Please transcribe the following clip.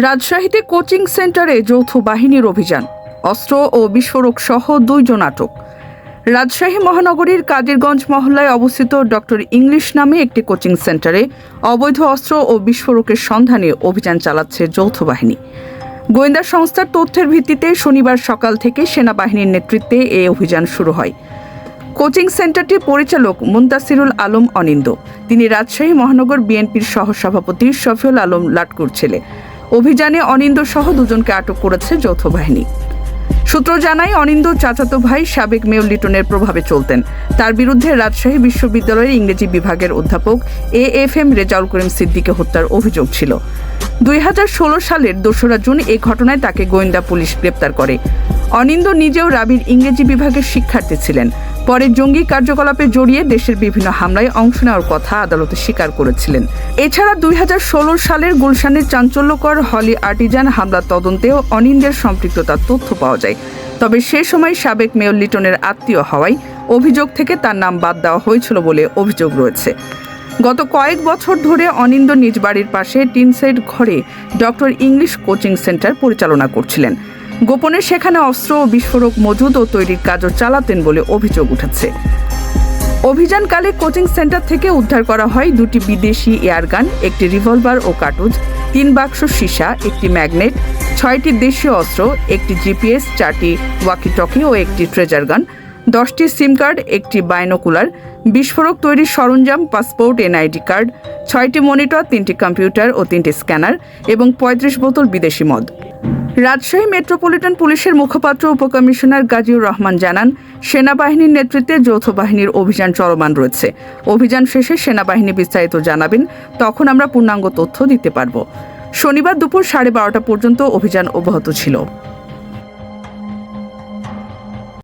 রাজশাহীতে কোচিং সেন্টারে যৌথ বাহিনীর অভিযান। অস্ত্র ও বিস্ফোরক সহ দুইজন আটক। রাজশাহী মহানগরীর কাদিরগঞ্জ মহল্লায় অবস্থিত ডক্টর ইংলিশ নামে একটি কোচিং সেন্টারে অবৈধ অস্ত্র ও বিস্ফোরকের সন্ধানে অভিযান চালাচ্ছে যৌথ বাহিনী। গোয়েন্দা সংস্থার তথ্যের ভিত্তিতে শনিবার সকাল থেকে সেনাবাহিনীর নেতৃত্বে এই অভিযান শুরু হয়। কোচিং সেন্টারটির পরিচালক মুন্তাসিরুল আলম অনিন্দ। তিনি রাজশাহী মহানগর বিএনপির সহসভাপতি শফিউল আলম লাটকুর ছেলে। অভিযানে অনিন্দ সহ দুজনকে আটক করেছে যৌথ বাহিনী। সূত্র জানায়, অনিন্দ চাচাতো ভাই সাবেক মেয়র লিটনের প্রভাবে চলতেন। তার বিরুদ্ধে রাজশাহী বিশ্ববিদ্যালয়ের ইংরেজি বিভাগের অধ্যাপক A F M Rezaul Karim সিদ্দিকে হত্যার অভিযোগ ছিল। দুই হাজার ষোলো সালের দোসরা জুন এই ঘটনায় তাকে গোয়েন্দা পুলিশ গ্রেপ্তার করে। অনিন্দ নিজেও রাবির ইংরেজি বিভাগের শিক্ষার্থী ছিলেন। পরে জঙ্গি কার্যকলাপে জড়িয়ে দেশের বিভিন্ন হামলায় অংশ নেওয়ার কথা আদালতে স্বীকার করেছিলেন। এছাড়া দুই হাজার ষোলো সালের গুলশানের চাঞ্চল্যকর হলি আর্টিজান হামলার তদন্তেও অনিন্দের সম্পৃক্ততার তথ্য পাওয়া যায়। তবে সে সময় সাবেক মেয়র লিটনের আত্মীয় হওয়ায় অভিযোগ থেকে তার নাম বাদ দেওয়া হয়েছিল বলে অভিযোগ রয়েছে। গত কয়েক বছর ধরে অনিন্দ নিজ বাড়ির পাশে টিনসেড ঘরে ডক্টর ইংলিশ কোচিং সেন্টার পরিচালনা করছিলেন। গোপনে সেখানে অস্ত্র ও বিস্ফোরক মজুদ ও তৈরির কাজও চালাতেন বলে অভিযোগ উঠেছে। অভিযানকালে কোচিং সেন্টার থেকে উদ্ধার করা হয় দুটি বিদেশি এয়ারগান একটি রিভলভার ও কার্টুজ, তিন বাক্স সীসা, একটি ম্যাগনেট, ছয়টি দেশীয় অস্ত্র, একটি জিপিএস, চারটি ওয়াকিটকি ও একটি ট্রেজার গান, দশটি সিম কার্ড, একটি বায়নোকুলার বিস্ফোরক তৈরির সরঞ্জাম, পাসপোর্ট, এনআইডি কার্ড, ছয়টি মনিটর, তিনটি কম্পিউটার ও তিনটি স্ক্যানার এবং পঁয়ত্রিশ বোতল বিদেশি মদ। রাজশাহী মেট্রোপলিটন পুলিশের মুখপাত্র উপকমিশনার গাজীউর রহমান জানান, সেনাবাহিনীর নেতৃত্বে যৌথ বাহিনীর অভিযান চলমান রয়েছে। অভিযান শেষে সেনাবাহিনী বিস্তারিত জানাবেন, তখন আমরা পূর্ণাঙ্গ তথ্য দিতে পারব। শনিবার দুপুর সাড়ে বারোটা পর্যন্ত অভিযান অব্যাহত ছিল।